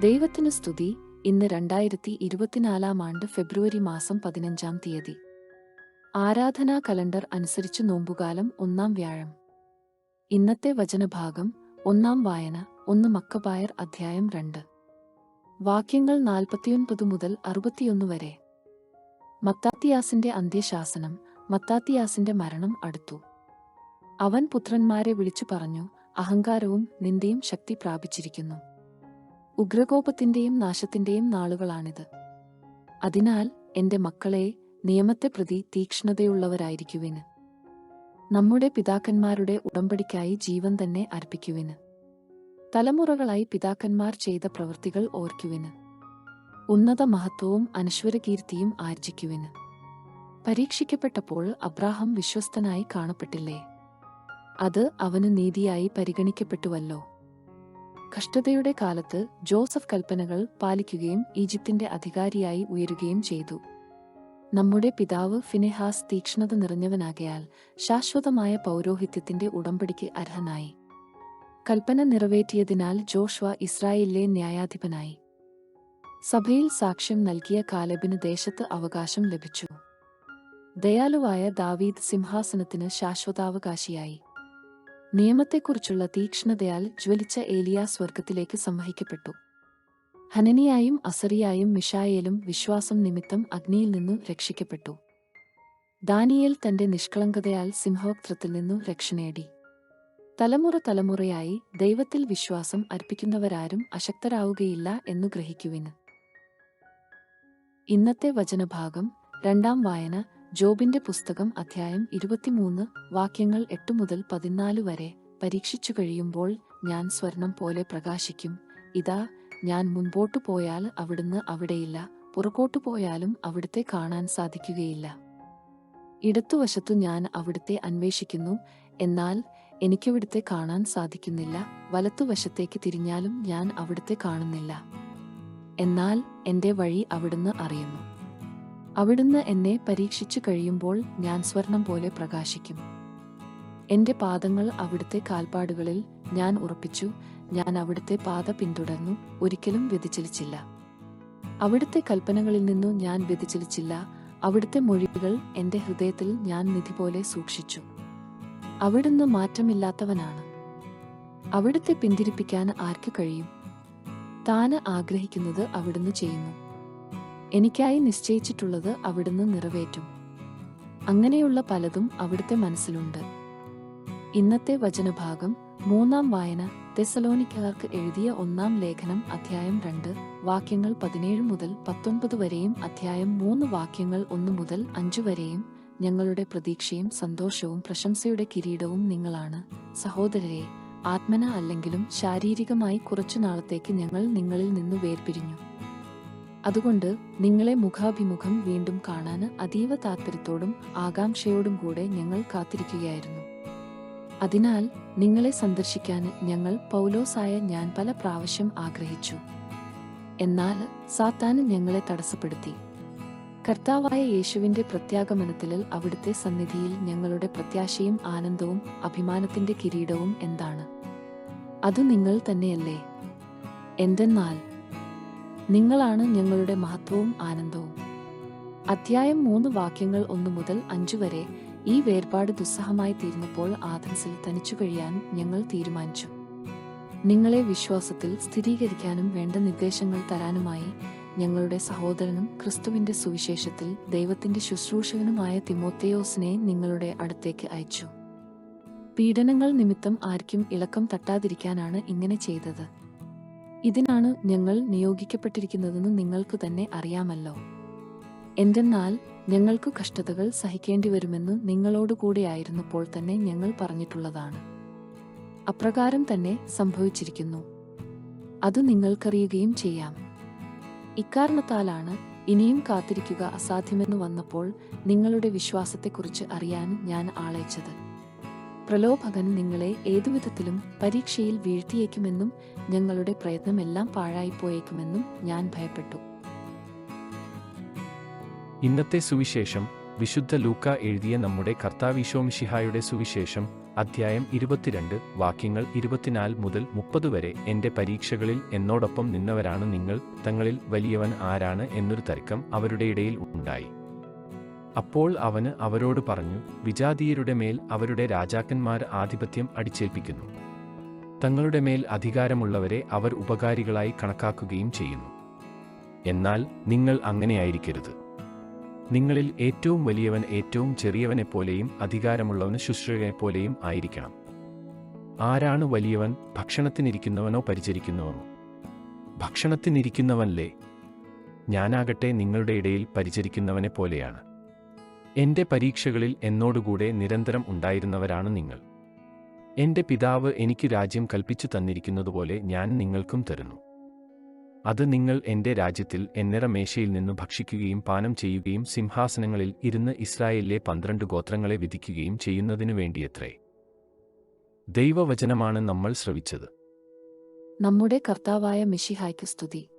ദൈവത്തിന് സ്തുതി. ഇന്ന് രണ്ടായിരത്തി ഇരുപത്തിനാലാം ആണ്ട് ഫെബ്രുവരി മാസം പതിനഞ്ചാം തീയതി. ആരാധനാ കലണ്ടർ അനുസരിച്ച് നോമ്പുകാലം ഒന്നാം വ്യാഴം. ഇന്നത്തെ വചനഭാഗം ഒന്നാം വായന ഒന്ന് മക്കബായർ അധ്യായം രണ്ട്. വാക്യങ്ങൾ നാൽപ്പത്തിയൊൻപത് മുതൽ അറുപത്തിയൊന്ന് വരെ. മത്താത്തിയാസിന്റെ അന്ത്യശാസനം മത്താത്തിയാസിന്റെ മരണം അടുത്തു. അവൻ പുത്രന്മാരെ വിളിച്ചു പറഞ്ഞു അഹങ്കാരവും നിന്ദയും ശക്തി പ്രാപിച്ചിരിക്കുന്നു. ഉഗ്രകോപത്തിന്റെയും നാശത്തിന്റെയും നാളുകളാണിത്. അതിനാൽ എന്റെ മക്കളെ നിയമത്തെ പ്രതി തീക്ഷ്ണതയുള്ളവരായിരിക്കുവിന്. നമ്മുടെ പിതാക്കന്മാരുടെ ഉടമ്പടിക്കായി ജീവൻ തന്നെ അർപ്പിക്കുവിന്. തലമുറകളായി പിതാക്കന്മാർ ചെയ്ത പ്രവൃത്തികൾ ഓർക്കുവിന്. ഉന്നത മഹത്വവും അനശ്വരകീർത്തിയും ആർജിക്കുവിന്. പരീക്ഷിക്കപ്പെട്ടപ്പോൾ അബ്രാഹം വിശ്വസ്തനായി കാണപ്പെട്ടില്ലേ? അത് അവന് നീതിയായി പരിഗണിക്കപ്പെട്ടുവല്ലോ. കഷ്ടതയുടെ കാലത്ത് ജോസഫ് കൽപ്പനകൾ പാലിക്കുകയും ഈജിപ്തിന്റെ അധികാരിയായി ഉയരുകയും ചെയ്തു. നമ്മുടെ പിതാവ് ഫിനെഹാസ് തീക്ഷ്ണത നിറഞ്ഞവനാകയാൽ ശാശ്വതമായ പൗരോഹിത്യത്തിന്റെ ഉടമ്പടിക്ക് അർഹനായി. കൽപ്പന നിറവേറ്റിയതിനാൽ ജോഷ്വ ഇസ്രായേലിലെ ന്യായാധിപനായി. സഭയിൽ സാക്ഷ്യം നൽകിയ കാലബിന് ദേശത്ത് അവകാശം ലഭിച്ചു. ദയാലുവായ ദാവീദ് സിംഹാസനത്തിന് ശാശ്വതാവകാശിയായി. നിയമത്തെക്കുറിച്ചുള്ള തീക്ഷ്ണതയാൽ ജ്വലിച്ച ഏലിയ സ്വർഗത്തിലേക്ക് സംവഹിക്കപ്പെട്ടു. ഹനനിയായും അസറിയായും മിഷായേലും വിശ്വാസം നിമിത്തം അഗ്നിയിൽ നിന്നു രക്ഷിക്കപ്പെട്ടു. ദാനിയേൽ തന്റെ നിഷ്കളങ്കതയാൽ സിംഹോക്ത്രത്തിൽ നിന്നു രക്ഷ നേടി. തലമുറ തലമുറയായി ദൈവത്തിൽ വിശ്വാസം അർപ്പിക്കുന്നവരാരും അശക്തരാവുകയില്ല എന്നു ഗ്രഹിക്കുവിന്. ഇന്നത്തെ വചനഭാഗം രണ്ടാം വായന ജോബിന്റെ പുസ്തകം അധ്യായം ഇരുപത്തിമൂന്ന് വാക്യങ്ങൾ എട്ട് മുതൽ പതിനാല് വരെ പരീക്ഷിച്ചു കഴിയുമ്പോൾ ഞാൻ സ്വർണം പോലെ പ്രകാശിക്കും. ഇതാ ഞാൻ മുൻപോട്ടു പോയാൽ അവിടുന്ന് അവിടെയില്ല പുറകോട്ടു പോയാലും അവിടുത്തെ കാണാൻ സാധിക്കുകയില്ല. ഇടത്തുവശത്തു ഞാൻ അവിടുത്തെ അന്വേഷിക്കുന്നു എന്നാൽ എനിക്കവിടുത്തെ കാണാൻ സാധിക്കുന്നില്ല വലത്തുവശത്തേക്ക് തിരിഞ്ഞാലും ഞാൻ അവിടുത്തെ കാണുന്നില്ല. എന്നാൽ എന്റെ വഴി അവിടുന്ന് അറിയുന്നു. അവിടുന്ന് എന്നെ പരീക്ഷിച്ചു കഴിയുമ്പോൾ ഞാൻ സ്വർണം പോലെ പ്രകാശിക്കും. എന്റെ പാദങ്ങൾ അവിടുത്തെ കാൽപ്പാടുകളിൽ ഞാൻ ഉറപ്പിച്ചു ഞാൻ അവിടുത്തെ പാത പിന്തുടർന്നു ഒരിക്കലും വ്യതിചലിച്ചില്ല. അവിടുത്തെ കൽപ്പനകളിൽ നിന്നു ഞാൻ വ്യതിചലിച്ചില്ല അവിടുത്തെ മൊഴികൾ എന്റെ ഹൃദയത്തിൽ ഞാൻ നിധി പോലെ സൂക്ഷിച്ചു. അവിടുന്ന് മാറ്റമില്ലാത്തവനാണ്. അവിടുത്തെ പിന്തിരിപ്പിക്കാൻ ആർക്ക് കഴിയും? താന് ആഗ്രഹിക്കുന്നത് അവിടുന്ന് ചെയ്യുന്നു. എനിക്കായി നിശ്ചയിച്ചിട്ടുള്ളത് അവിടുന്ന് നിറവേറ്റും. അങ്ങനെയുള്ള പലതും അവിടുത്തെ മനസ്സിലുണ്ട്. ഇന്നത്തെ വചനഭാഗം മൂന്നാം വായന തെസലോനിക്കാർക്ക് എഴുതിയ ഒന്നാം ലേഖനം അധ്യായം രണ്ട് വാക്യങ്ങൾ പതിനേഴ് മുതൽ പത്തൊൻപത് വരെയും അധ്യായം മൂന്ന് വാക്യങ്ങൾ ഒന്ന് മുതൽ അഞ്ചു വരെയും ഞങ്ങളുടെ പ്രതീക്ഷയും സന്തോഷവും പ്രശംസയുടെ കിരീടവും നിങ്ങളാണ്. സഹോദരരെ ആത്മന അല്ലെങ്കിലും ശാരീരികമായി കുറച്ചു നാളത്തേക്ക് ഞങ്ങൾ നിങ്ങളിൽ നിന്ന് വേർപിരിഞ്ഞു. അതുകൊണ്ട് നിങ്ങളെ മുഖാഭിമുഖം വീണ്ടും കാണാൻ അതീവ താൽപ്പര്യത്തോടും ആകാംക്ഷയോടും കൂടെ ഞങ്ങൾ കാത്തിരിക്കുകയായിരുന്നു. അതിനാൽ നിങ്ങളെ സന്ദർശിക്കാൻ ഞങ്ങൾ പൗലോസായ ഞാൻ പല പ്രാവശ്യം ആഗ്രഹിച്ചു. എന്നാൽ സാത്താൻ ഞങ്ങളെ തടസ്സപ്പെടുത്തി. കർത്താവായ യേശുവിന്റെ പ്രത്യാഗമനത്തിൽ അവിടുത്തെ സന്നിധിയിൽ ഞങ്ങളുടെ പ്രത്യാശയും ആനന്ദവും അഭിമാനത്തിന്റെ കിരീടവും എന്താണ്? അത് നിങ്ങൾ തന്നെയല്ലേ? എന്തെന്നാൽ നിങ്ങളാണ് ഞങ്ങളുടെ മഹത്വവും ആനന്ദവും. അധ്യായം മൂന്ന് വാക്യങ്ങൾ ഒന്നു മുതൽ അഞ്ചു വരെ ഈ വേർപാട് ദുസ്സഹമായി തീർന്നപ്പോൾ ആഥൻസിൽ തനിച്ചു കഴിയാൻ ഞങ്ങൾ തീരുമാനിച്ചു. നിങ്ങളെ വിശ്വാസത്തിൽ സ്ഥിരീകരിക്കാനും വേണ്ട നിർദ്ദേശങ്ങൾ തരാനുമായി ഞങ്ങളുടെ സഹോദരനും ക്രിസ്തുവിന്റെ സുവിശേഷത്തിൽ ദൈവത്തിന്റെ ശുശ്രൂഷകനുമായ തിമോത്തേയോസിനെ നിങ്ങളുടെ അടുത്തേക്ക് അയച്ചു. പീഡനങ്ങൾ നിമിത്തം ആർക്കും ഇളക്കം തട്ടാതിരിക്കാനാണ് ഇങ്ങനെ ചെയ്തത്. ഇതിനാണ് ഞങ്ങൾ നിയോഗിക്കപ്പെട്ടിരിക്കുന്നതെന്ന് നിങ്ങൾക്ക് തന്നെ അറിയാമല്ലോ. എന്തെന്നാൽ ഞങ്ങൾക്ക് കഷ്ടതകൾ സഹിക്കേണ്ടി വരുമെന്ന് നിങ്ങളോടുകൂടിയായിരുന്നപ്പോൾ തന്നെ ഞങ്ങൾ പറഞ്ഞിട്ടുള്ളതാണ്. അപ്രകാരം തന്നെ സംഭവിച്ചിരിക്കുന്നു. അത് നിങ്ങൾക്കറിയുകയും ചെയ്യാം. ഇക്കാരണത്താലാണ് ഇനിയും കാത്തിരിക്കുക അസാധ്യമെന്ന് വന്നപ്പോൾ നിങ്ങളുടെ വിശ്വാസത്തെക്കുറിച്ച് അറിയാൻ ഞാൻ ആളയച്ചത്. പ്രലോഭകൻ നിങ്ങളെ ഏതുവിധത്തിലും പരീക്ഷയിൽ വീഴ്ത്തിയേക്കുമെന്നും ഞങ്ങളുടെ പ്രയത്നമെല്ലാം പാഴായിപ്പോയേക്കുമെന്നും ഞാൻ ഭയപ്പെട്ടു. ഇന്നത്തെ സുവിശേഷം വിശുദ്ധ ലൂക്ക എഴുതിയ നമ്മുടെ കർത്താവിശോമിഷിഹായുടെ സുവിശേഷം അധ്യായം ഇരുപത്തിരണ്ട് വാക്യങ്ങൾ ഇരുപത്തിനാല് മുതൽ മുപ്പത് വരെ എന്റെ പരീക്ഷകളിൽ എന്നോടൊപ്പം നിന്നവരാണ് നിങ്ങൾ തങ്ങളിൽ വലിയവൻ ആരാണ് എന്നൊരു തർക്കം അവരുടെ ഇടയിൽ ഉണ്ടായി. അപ്പോൾ അവന് അവരോട് പറഞ്ഞു വിജാതീയരുടെ മേൽ അവരുടെ രാജാക്കന്മാർ ആധിപത്യം അടിച്ചേൽപ്പിക്കുന്നു. തങ്ങളുടെ മേൽ അധികാരമുള്ളവരെ അവർ ഉപകാരികളായി കണക്കാക്കുകയും ചെയ്യുന്നു. എന്നാൽ നിങ്ങൾ അങ്ങനെയായിരിക്കരുത് നിങ്ങളിൽ ഏറ്റവും വലിയവൻ ഏറ്റവും ചെറിയവനെപ്പോലെയും അധികാരമുള്ളവന് ശുശ്രൂഷയെപ്പോലെയും ആയിരിക്കണം. ആരാണ് വലിയവൻ? ഭക്ഷണത്തിനിരിക്കുന്നവനോ പരിചരിക്കുന്നവനോ? ഭക്ഷണത്തിനിരിക്കുന്നവനല്ലേ? ഞാനാകട്ടെ നിങ്ങളുടെ ഇടയിൽ പരിചരിക്കുന്നവനെ പോലെയാണ്. എന്റെ പരീക്ഷകളിൽ എന്നോടുകൂടെ നിരന്തരം ഉണ്ടായിരുന്നവരാണ് നിങ്ങൾ. എന്റെ പിതാവ് എനിക്ക് രാജ്യം കൽപ്പിച്ചു തന്നിരിക്കുന്നതുപോലെ ഞാൻ നിങ്ങൾക്കും തരുന്നു. അത് നിങ്ങൾ എന്റെ രാജ്യത്തിൽ എന്നിറ മേശയിൽ നിന്ന് ഭക്ഷിക്കുകയും പാനം ചെയ്യുകയും സിംഹാസനങ്ങളിൽ ഇരുന്ന് ഇസ്രായേലിലെ പന്ത്രണ്ട് ഗോത്രങ്ങളെ വിധിക്കുകയും ചെയ്യുന്നതിനു വേണ്ടിയത്രേ. ദൈവവചനമാണ് നമ്മൾ ശ്രവിച്ചത്. നമ്മുടെ കർത്താവായ മിഷിഹായ്ക്ക് സ്തുതി.